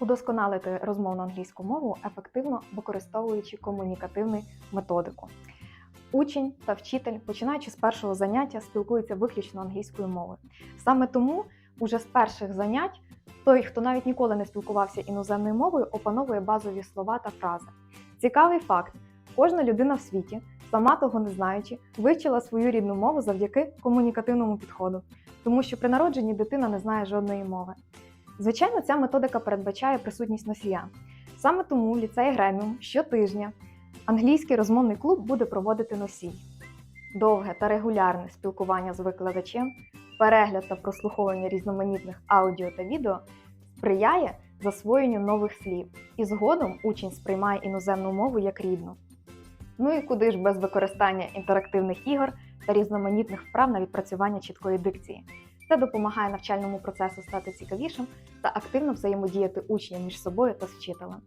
удосконалити розмовну англійську мову, ефективно використовуючи комунікативну методику. Учень та вчитель, починаючи з першого заняття, спілкуються виключно англійською мовою. Саме тому, уже з перших занять, той, хто навіть ніколи не спілкувався іноземною мовою, опановує базові слова та фрази. Цікавий факт: кожна людина в світі, сама того не знаючи, вивчила свою рідну мову завдяки комунікативному підходу, тому що при народженні дитина не знає жодної мови. Звичайно, ця методика передбачає присутність носія. Саме тому ліцей Греміум щотижня англійський розмовний клуб буде проводити носій. Довге та регулярне спілкування з викладачем, перегляд та прослуховування різноманітних аудіо та відео сприяє засвоєнню нових слів, і згодом учень сприймає іноземну мову як рідну. Ну і куди ж без використання інтерактивних ігор та різноманітних вправ на відпрацювання чіткої дикції. Це допомагає навчальному процесу стати цікавішим та активно взаємодіяти учням між собою та з вчителем.